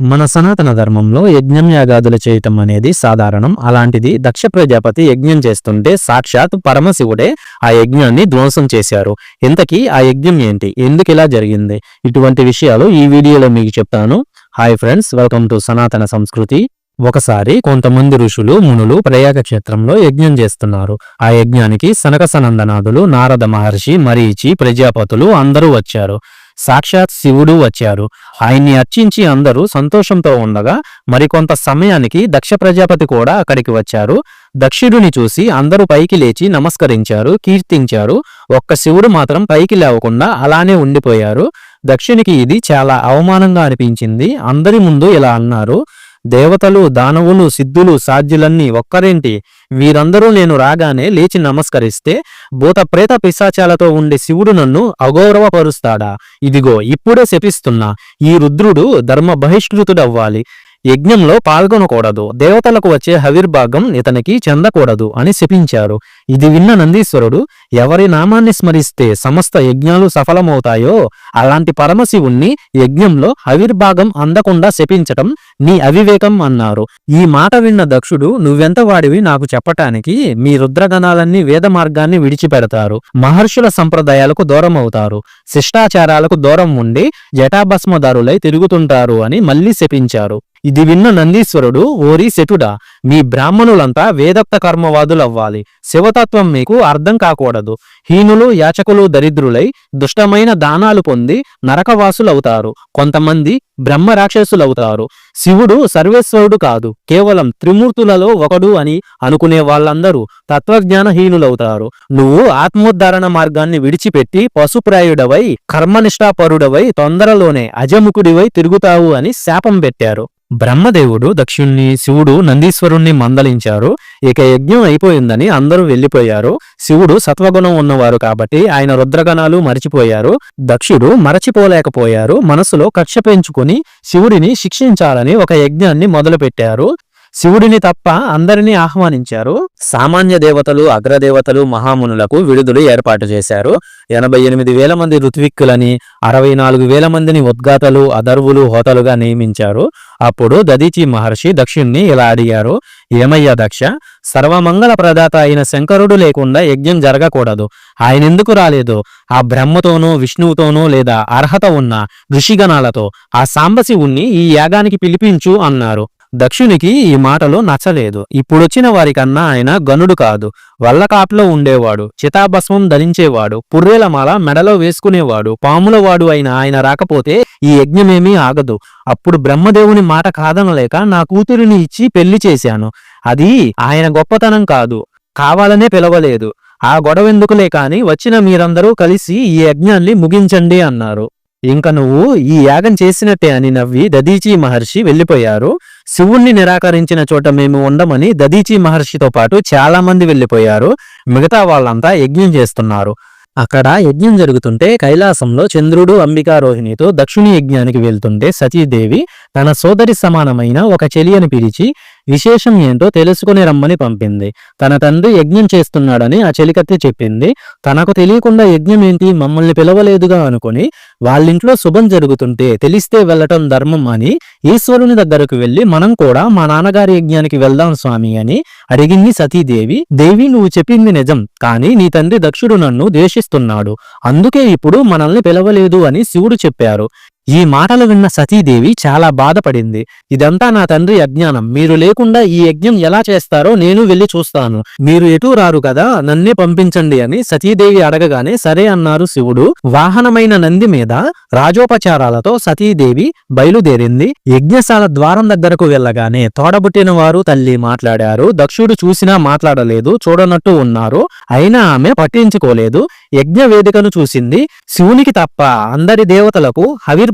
మన సనాతన ధర్మంలో యజ్ఞం యాగాదులు చేయటం అనేది సాధారణం. అలాంటిది దక్ష ప్రజాపతి యజ్ఞం చేస్తుంటే సాక్షాత్ పరమశివుడే ఆ యజ్ఞాన్ని ధ్వంసం చేశారు. ఇంతకీ ఆ యజ్ఞం ఏంటి? ఎందుకు ఇలా జరిగింది? ఇటువంటి విషయాలు ఈ వీడియోలో మీకు చెప్తాను. హాయ్ ఫ్రెండ్స్ వెల్కమ్ టు సనాతన సంస్కృతి. ఒకసారి కొంతమంది ఋషులు మునులు ప్రయాగ క్షేత్రంలో యజ్ఞం చేస్తున్నారు. ఆ యజ్ఞానికి సనక సనందనాథులు నారద మహర్షి మరీచి ప్రజాపతులు అందరూ వచ్చారు. సాక్షాత్ శివుడు వచ్చారు. ఆయన్ని అర్చించి అందరూ సంతోషంతో ఉండగా మరికొంత సమయానికి దక్ష ప్రజాపతి కూడా అక్కడికి వచ్చారు. దక్షుడిని చూసి అందరూ పైకి లేచి నమస్కరించారు కీర్తించారు. ఒక్క శివుడు మాత్రం పైకి లేవకుండా అలానే ఉండిపోయారు. దక్షునికి ఇది చాలా అవమానంగా అనిపించింది. అందరి ముందు ఇలా అన్నారు. దేవతలు దానవులు సిద్ధులు సాధ్యులన్నీ ఒక్కరేంటి? వీరందరూ నేను రాగానే లేచి నమస్కరిస్తే భూత ప్రేత పిశాచాలతో ఉండే శివుడు నన్ను అగౌరవపరుస్తాడా? ఇదిగో ఇప్పుడే శపిస్తున్నా. ఈ రుద్రుడు ధర్మ బహిష్కృతుడవ్వాలి యజ్ఞంలో పాల్గొనకూడదు. దేవతలకు వచ్చే హవిర్భాగం ఇతనికి చెందకూడదు అని శపించారు. ఇది విన్న నందీశ్వరుడు ఎవరి నామాన్ని స్మరిస్తే సమస్త యజ్ఞాలు సఫలమవుతాయో అలాంటి పరమశివుణ్ణి యజ్ఞంలో హవిర్భాగం అందకుండా శపించటం నీ అవివేకం అన్నారు. ఈ మాట విన్న దక్షుడు నువ్వెంత వాడివి నాకు చెప్పటానికి? మీ రుద్రగణాలన్నీ వేద మార్గాన్ని విడిచిపెడతారు. మహర్షుల సంప్రదాయాలకు దూరం అవుతారు శిష్టాచారాలకు దూరం ఉండి జటాభస్మదారులై తిరుగుతుంటారు అని మళ్ళీ శపించారు. ఇది విన్న నందీశ్వరుడు ఓరి శటుడా మీ బ్రాహ్మణులంతా వేదప్త కర్మవాదులవ్వాలి. శివతత్వం మీకు అర్థం కాకూడదు. హీనులు యాచకులు దరిద్రులై దుష్టమైన దానాలు పొంది నరకవాసులవుతారు. కొంతమంది బ్రహ్మ రాక్షసులవుతారు. శివుడు సర్వేశ్వరుడు కాదు. కేవలం త్రిమూర్తులలో ఒకడు అని అనుకునే వాళ్ళందరూ తత్వజ్ఞానహీనులవుతారు. నువ్వు ఆత్మోద్ధరణ మార్గాన్ని విడిచిపెట్టి పశుప్రాయుడవై కర్మనిష్టాపరుడవై తొందరలోనే అజముఖుడివై తిరుగుతావు అని శాపం పెట్టారు. బ్రహ్మదేవుడు దక్షుణ్ణి శివుడు నందీశ్వరుణ్ణి మందలించారు. ఇక యజ్ఞం అయిపోయిందని అందరూ వెళ్ళిపోయారు శివుడు సత్వగుణం ఉన్నవారు కాబట్టి ఆయన రుద్రగణాలు మరిచిపోయారు. దక్షుడు మరచిపోలేకపోయారు. మనసులో కక్ష పెంచుకుని శివుడిని శిక్షించాలని ఒక యజ్ఞాన్ని మొదలుపెట్టారు. శివుడిని తప్ప అందరినీ ఆహ్వానించారు. సామాన్య దేవతలు అగ్రదేవతలు మహామునులకు విడుదల ఏర్పాటు చేశారు. ఎనభై ఎనిమిది వేల మంది ఋత్విక్కులని అరవై నాలుగు వేల మందిని ఉద్గాతలు అదర్వులు హోతలుగా నియమించారు. అప్పుడు దదీచి మహర్షి దక్షుణ్ణి ఇలా అడిగారు ఏమయ్యా దక్ష సర్వమంగళ ప్రదాత అయిన శంకరుడు లేకుండా యజ్ఞం జరగకూడదు. ఆయన ఎందుకు రాలేదు? ఆ బ్రహ్మతోనూ విష్ణువుతోనూ లేదా అర్హత ఉన్న ఋషిగణాలతో ఆ సాంబశివుణ్ణి ఈ యాగానికి పిలిపించు అన్నారు. దక్షునికి ఈ మాటలు నచ్చలేదు. ఇప్పుడొచ్చిన వారికన్నా ఆయన గనుడు కాదు. వల్లకాట్లో ఉండేవాడు. చితాభస్మం ధరించేవాడు. పుర్రెల మాల మెడలో వేసుకునేవాడు. పాములవాడు అయిన ఆయన రాకపోతే ఈ యజ్ఞమేమీ ఆగదు. అప్పుడు బ్రహ్మదేవుని మాట కాదనలేక నా కూతురిని ఇచ్చి పెళ్ళి చేశాను. అది ఆయన గొప్పతనం కాదు. కావాలనే పిలవలేదు. ఆ గొడవెందుకులే కాని వచ్చిన మీరందరూ కలిసి ఈ యజ్ఞాన్ని ముగించండి అన్నారు. ఇంక నువ్వు ఈ యాగం చేసినట్టే అని నవ్వి దదీచి మహర్షి వెళ్ళిపోయారు. శివుణ్ణి నిరాకరించిన చోట మేము ఉండమని దదీచి మహర్షితో పాటు చాలా మంది మిగతా వాళ్ళంతా యజ్ఞం చేస్తున్నారు. అక్కడ యజ్ఞం జరుగుతుంటే కైలాసంలో చంద్రుడు అంబికా రోహిణితో దక్షిణి యజ్ఞానికి వెళ్తుంటే సతీదేవి తన సోదరి సమానమైన ఒక చెలియను పిలిచి విశేషం ఏంటో తెలుసుకుని రమ్మని పంపింది. తన తండ్రి యజ్ఞం చేస్తున్నాడని ఆ చెలికత్తి చెప్పింది. తనకు తెలియకుండా యజ్ఞం ఏంటి మమ్మల్ని పిలవలేదుగా అనుకుని వాళ్ళింట్లో శుభం జరుగుతుంటే తెలిస్తే వెళ్ళటం ధర్మం అని ఈశ్వరుని దగ్గరకు వెళ్ళి మనం కూడా మా నాన్నగారి యజ్ఞానికి వెళ్దాం స్వామి అని అడిగింది సతీదేవి. దేవి నువ్వు చెప్పింది నిజం. కానీ నీ తండ్రి దక్షుడు నన్ను ద్వేషిస్తున్నాడు. అందుకే ఇప్పుడు మనల్ని పిలవలేదు అని శివుడు చెప్పారు. ఈ మాటలు విన్న సతీదేవి చాలా బాధపడింది. ఇదంతా నా తండ్రి అజ్ఞానం. మీరు లేకుండా ఈ యజ్ఞం ఎలా చేస్తారో నేను వెళ్ళి చూస్తాను. మీరు ఎటు రారు కదా నన్నే పంపించండి అని సతీదేవి అడగగానే సరే అన్నారు శివుడు. వాహనమైన నంది మీద రాజోపచారాలతో సతీదేవి బయలుదేరింది. యజ్ఞశాల ద్వారం దగ్గరకు వెళ్ళగానే తోడబుట్టిన వారు తల్లి మాట్లాడారు. దక్షుడు చూసినా మాట్లాడలేదు చూడనట్టు ఉన్నారు. అయినా ఆమె పట్టించుకోలేదు. యజ్ఞ వేదికను చూసింది. శివునికి తప్ప అందరి దేవతలకు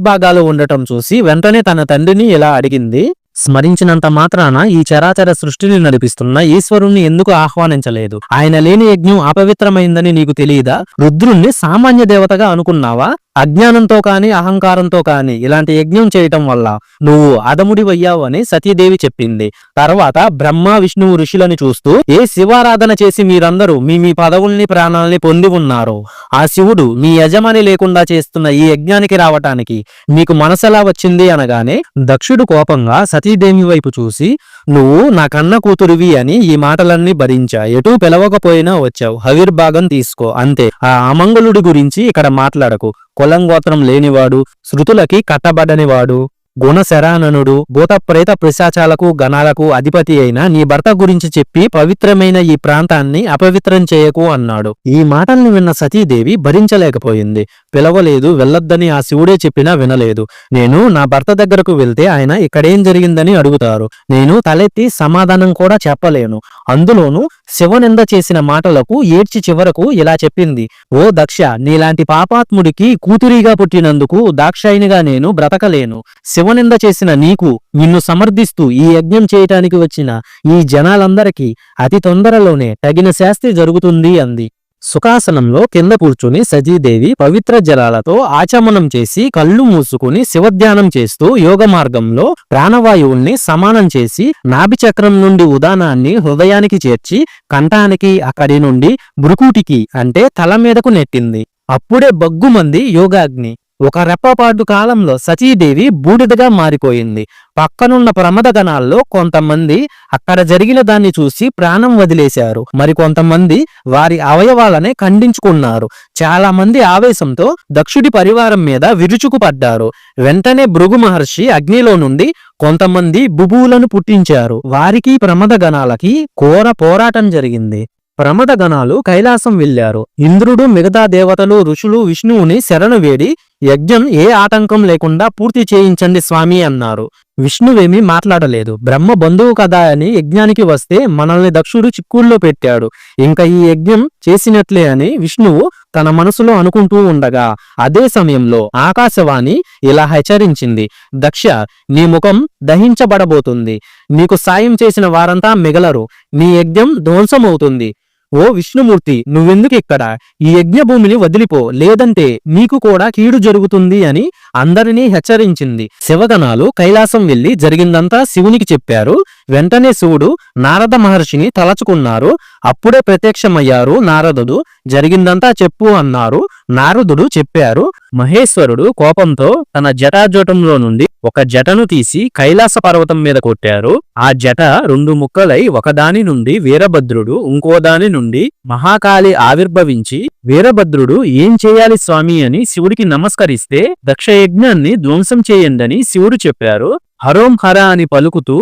భాగాలు ఉండటం చూసి వెంటనే తన తండ్రిని ఇలా అడిగింది స్మరించినంత మాత్రాన ఈ చరాచర సృష్టిని నడిపిస్తున్న ఈశ్వరుణ్ణి ఎందుకు ఆహ్వానించలేదు? ఆయన లేని యజ్ఞం అపవిత్రమైందని నీకు తెలియదా? రుద్రుణ్ణి సామాన్య దేవతగా అనుకున్నావా? అజ్ఞానంతో కాని అహంకారంతో కాని ఇలాంటి యజ్ఞం చేయటం వల్ల నువ్వు అదముడి వయ్యావు అని సతీదేవి చెప్పింది. తర్వాత బ్రహ్మ విష్ణువు ఋషులని చూస్తూ ఏ శివారాధన చేసి మీరందరూ మీ మీ పదవుల్ని ప్రాణాల్ని పొంది ఉన్నారో? ఆ శివుడు మీ యజమాని లేకుండా చేస్తున్న ఈ యజ్ఞానికి రావటానికి మీకు మనసెలా వచ్చింది అనగానే దక్షుడు కోపంగా సతీదేవి వైపు చూసి నువ్వు నా కన్న కూతురివి అని ఈ మాటలన్నీ భరించా. ఎటూ పిలవకపోయినా వచ్చావు. హవిర్భాగం తీసుకో. అంతే. ఆ అమంగళుడి గురించి ఇక్కడ మాట్లాడకు. కులం గోత్రం లేనివాడు శృతులకి కట్టబడనివాడు. గుణశరాననుడు భూత ప్రేత పిశాచాలకు గణాలకు అధిపతి అయిన నీ భర్త గురించి చెప్పి పవిత్రమైన ఈ ప్రాంతాన్ని అపవిత్రం చేయకు అన్నాడు. ఈ మాటల్ని విన్న సతీదేవి భరించలేకపోయింది. పిలవలేదు వెళ్ళొద్దని ఆ శివుడే చెప్పినా వినలేదు. నేను నా భర్త దగ్గరకు వెళ్తే ఆయన ఇక్కడేం జరిగిందని అడుగుతారు. నేను తలెత్తి సమాధానం కూడా చెప్పలేను. అందులోనూ శివనింద చేసిన మాటలకు ఏడ్చి చివరకు ఇలా చెప్పింది. ఓ దక్ష నీలాంటి పాపాత్ముడికి కూతురిగా పుట్టినందుకు దాక్షాయినిగా నేను బ్రతకలేను. శివ అవనింద చేసిన నీకు నిన్ను సమర్థిస్తూ ఈ యజ్ఞం చేయటానికి వచ్చిన ఈ జనాలందరికీ అతి తొందరలోనే తగిన శాస్తి జరుగుతుంది అంది. సుఖాసనంలో కింద కూర్చుని సజీదేవి పవిత్ర జలాలతో ఆచమనం చేసి కళ్ళు మూసుకుని శివధ్యానం చేస్తూ యోగ మార్గంలో ప్రాణవాయువుల్ని సమానం చేసి నాభిచక్రం నుండి ఉదానాన్ని హృదయానికి చేర్చి కంఠానికి అక్కడి నుండి బృకుటికి అంటే తల మీదకు నెట్టింది. అప్పుడే బగ్గుమంది యోగాగ్ని ఒక రెప్పపాటు కాలంలో సతీదేవి బూడిదగా మారిపోయింది. పక్కనున్న ప్రమద గణాల్లో కొంతమంది అక్కడ జరిగిన దాన్ని చూసి ప్రాణం వదిలేశారు. మరికొంతమంది వారి అవయవాలనే ఖండించుకున్నారు. చాలా మంది ఆవేశంతో దక్షుడి పరివారం మీద విరుచుకుపడ్డారు. వెంటనే భృగు మహర్షి అగ్నిలో నుండి కొంతమంది బుబువులను పుట్టించారు. వారికి ప్రమద గణాలకి ఘోర పోరాటం జరిగింది. ప్రమదగణాలు కైలాసం వెళ్ళారు ఇంద్రుడు మిగతా దేవతలు ఋషులు విష్ణువుని శరణు వేడి యజ్ఞం ఏ ఆటంకం లేకుండా పూర్తి చేయించండి స్వామి అన్నారు. విష్ణువేమీ మాట్లాడలేదు. బ్రహ్మ బంధువు కదా అని యజ్ఞానికి వస్తే మనల్ని దక్షుడు చిక్కుల్లో పెట్టాడు. ఇంకా ఈ యజ్ఞం చేసినట్లే అని విష్ణువు తన మనసులో అనుకుంటూ ఉండగా అదే సమయంలో ఆకాశవాణి ఇలా హెచ్చరించింది. దక్ష నీ ముఖం దహించబడబోతుంది. నీకు సాయం చేసిన వారంతా మిగలరు. నీ యజ్ఞం ధ్వంసమవుతుంది. ఓ విష్ణుమూర్తి నువ్వెందుకు ఇక్కడ? ఈ యజ్ఞభూమిని వదిలిపో లేదంటే నీకు కూడా కీడు జరుగుతుంది అని అందరినీ హెచ్చరించింది. శివగణాలు కైలాసం వెళ్ళి జరిగిందంతా శివునికి చెప్పారు. వెంటనే శివుడు నారద మహర్షిని తలచుకున్నారు. అప్పుడే ప్రత్యక్షమయ్యారు నారదుడు. జరిగిందంతా చెప్పు అన్నారు. నారదుడు చెప్పారు మహేశ్వరుడు కోపంతో తన జటాజటంలో నుండి ఒక జటను తీసి కైలాస పర్వతం మీద కొట్టారు. ఆ జట రెండు ముక్కలై ఒకదాని నుండి వీరభద్రుడు ఇంకోదాని నుండి మహాకాళి ఆవిర్భవించి వీరభద్రుడు ఏం చేయాలి స్వామి అని శివుడికి నమస్కరిస్తే దక్షయజ్ఞాన్ని ధ్వంసం చేయండని శివుడు చెప్పారు. హరోం హర అని పలుకుతూ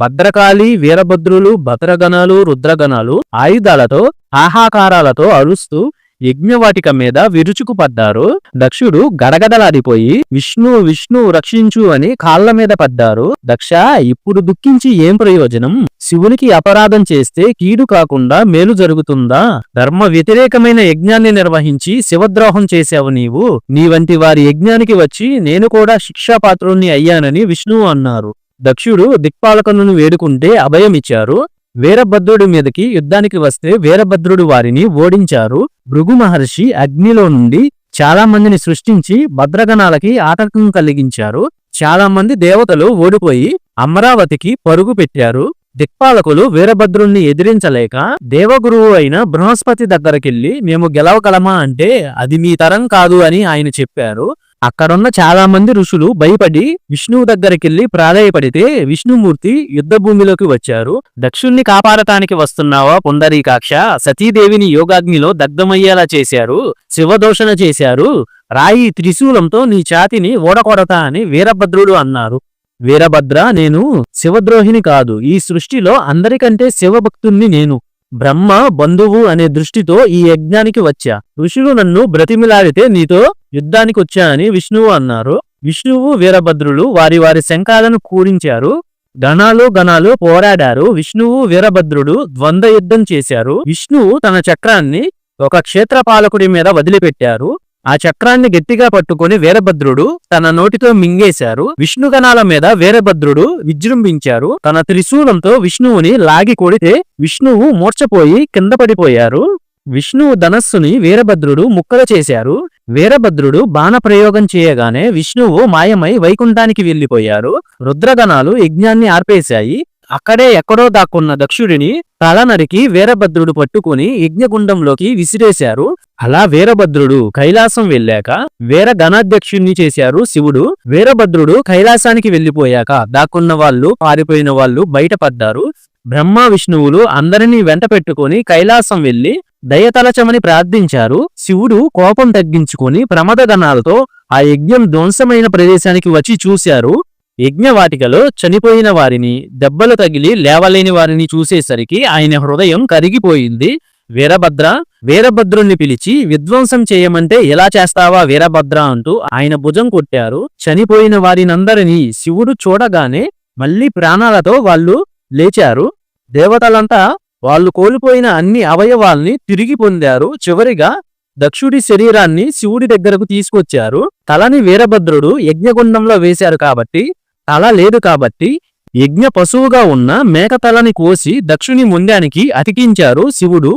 భద్రకాళి వీరభద్రులు భద్రగణాలు రుద్రగణాలు ఆయుధాలతో ఆహాకారాలతో అరుస్తూ యజ్ఞవాటిక మీద విరుచుకుపడ్డారు. దక్షుడు గడగడలాడిపోయి విష్ణు విష్ణు రక్షించు అని కాళ్ళ మీద పడ్డారు. దక్ష ఇప్పుడు దుఃఖించి ఏం ప్రయోజనం? శివునికి అపరాధం చేస్తే కీడు కాకుండా మేలు జరుగుతుందా? ధర్మ వ్యతిరేకమైన యజ్ఞాన్ని నిర్వహించి శివద్రోహం చేశావు నీవు. నీ వంటి వారి యజ్ఞానికి వచ్చి నేను కూడా శిక్షాపాత్రుణ్ణి అయ్యానని విష్ణువు అన్నారు. దక్షుడు దిక్పాలకులను వేడుకుంటే అభయమిచ్చారు. వీరభద్రుడి మీదకి యుద్ధానికి వస్తే వీరభద్రుడు వారిని ఓడించారు. భృగు మహర్షి అగ్నిలో నుండి చాలా మందిని సృష్టించి భద్రగణాలకి ఆటంకం కలిగించారు. చాలా మంది దేవతలు ఓడిపోయి అమరావతికి పరుగు పెట్టారు. దిక్పాలకులు వీరభద్రుణ్ణి ఎదిరించలేక దేవగురువు అయిన బృహస్పతి దగ్గరకెళ్ళి మేము గెలవగలమా? అంటే అది మీ తరం కాదు అని ఆయన చెప్పారు. అక్కడున్న చాలా మంది ఋషులు భయపడి విష్ణువు దగ్గరికెళ్ళి ప్రాధాయపడితే విష్ణుమూర్తి యుద్ధ భూమిలోకి వచ్చారు. దక్షుణ్ణి కాపాడటానికి వస్తున్నావా పుండరీకాక్ష? సతీదేవిని యోగాగ్నిలో దగ్ధమయ్యేలా చేశారు. శివదోషణ చేశారు. రాయి త్రిశూలంతో నీ ఛాతిని ఓడకొడతా అని వీరభద్రుడు అన్నారు. వీరభద్ర నేను శివద్రోహిని కాదు. ఈ సృష్టిలో అందరికంటే శివభక్తుణ్ణి నేను. బ్రహ్మ బంధువు అనే దృష్టితో ఈ యజ్ఞానికి వచ్చా. ఋషులు నన్ను బ్రతిమిలాడితే నీతో యుద్ధానికి వచ్చా అని విష్ణువు అన్నారు. విష్ణువు వీరభద్రులు వారి వారి శంఖాలను కూడించారు. గణాలు గణాలు పోరాడారు. విష్ణువు వీరభద్రుడు ద్వంద్వ యుద్ధం చేశారు. విష్ణువు తన చక్రాన్ని ఒక క్షేత్రపాలకుడి మీద వదిలిపెట్టారు. ఆ చక్రాన్ని గట్టిగా పట్టుకొని వీరభద్రుడు తన నోటితో మింగేశారు. విష్ణుగణాల మీద వీరభద్రుడు విజృంభించారు. తన త్రిశూలంతో విష్ణువుని లాగి కొడితే విష్ణువు మూర్చపోయి కింద పడిపోయారు. విష్ణువు ధనస్సుని వీరభద్రుడు ముక్కలు చేశారు. వీరభద్రుడు బాణ ప్రయోగం చేయగానే విష్ణువు మాయమై వైకుంఠానికి వెళ్ళిపోయారు రుద్రగణాలు యజ్ఞాన్ని ఆర్పేశాయి. అక్కడే ఎక్కడో దాక్కున్న దక్షుడిని తల నరికి వీరభద్రుడు పట్టుకుని యజ్ఞగుండంలోకి విసిరేశారు. అలా వీరభద్రుడు కైలాసం వెళ్ళాక వీర గణాధ్యక్షుణ్ణి చేశారు శివుడు. వీరభద్రుడు కైలాసానికి వెళ్ళిపోయాక దాక్కున్న వాళ్ళు పారిపోయిన వాళ్ళు బయటపడ్డారు. బ్రహ్మ విష్ణువులు అందరినీ వెంట పెట్టుకుని కైలాసం వెళ్ళి దయతలచమని ప్రార్థించారు. శివుడు కోపం తగ్గించుకుని ప్రమద గణాలతో ఆ యజ్ఞం ధ్వంసమైన ప్రదేశానికి వచ్చి చూశారు. యజ్ఞవాటికలో చనిపోయిన వారిని దెబ్బలు తగిలి లేవలేని వారిని చూసేసరికి ఆయన హృదయం కరిగిపోయింది. వీరభద్ర వీరభద్రుణ్ణి పిలిచి విధ్వంసం చేయమంటే ఎలా చేస్తావా వీరభద్ర అంటూ ఆయన భుజం కొట్టారు. చనిపోయిన వారినందరినీ శివుడు చూడగానే మళ్ళీ ప్రాణాలతో వాళ్ళు లేచారు. దేవతలంతా వాళ్ళు కోల్పోయిన అన్ని అవయవాల్ని తిరిగి పొందారు. చివరిగా దక్షుడి శరీరాన్ని శివుడి దగ్గరకు తీసుకొచ్చారు. తలని వీరభద్రుడు యజ్ఞగుండంలో వేశారు కాబట్టి తల లేదు కాబట్టి యజ్ఞ పశువుగా ఉన్న మేక తలని కోసి దక్షుని ముండానికి అతికించారు శివుడు.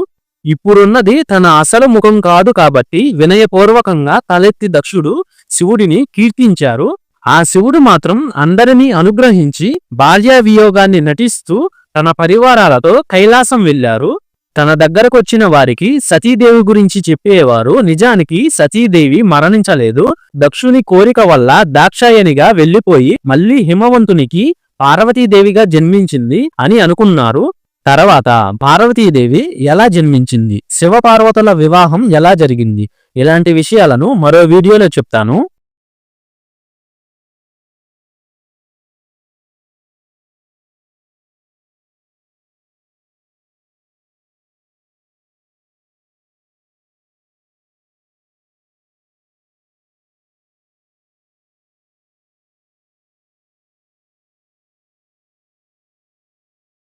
ఇప్పుడున్నది తన అసలు ముఖం కాదు కాబట్టి వినయపూర్వకంగా తలెత్తి దక్షుడు శివుడిని కీర్తించారు. ఆ శివుడు మాత్రం అందరినీ అనుగ్రహించి భార్యా వియోగాన్ని నటిస్తూ తన పరివారాలతో కైలాసం వెళ్ళారు తన దగ్గరకొచ్చిన వారికి సతీదేవి గురించి చెప్పేవారు. నిజానికి సతీదేవి మరణించలేదు. దక్షుని కోరిక వల్ల దాక్షాయనిగా వెళ్ళిపోయి మళ్ళీ హిమవంతునికి పార్వతీదేవిగా జన్మించింది అని అనుకున్నారు. తర్వాత పార్వతీదేవి ఎలా జన్మించింది? శివపార్వతుల వివాహం ఎలా జరిగింది? ఇలాంటి విషయాలను మరో వీడియోలో చెప్తాను.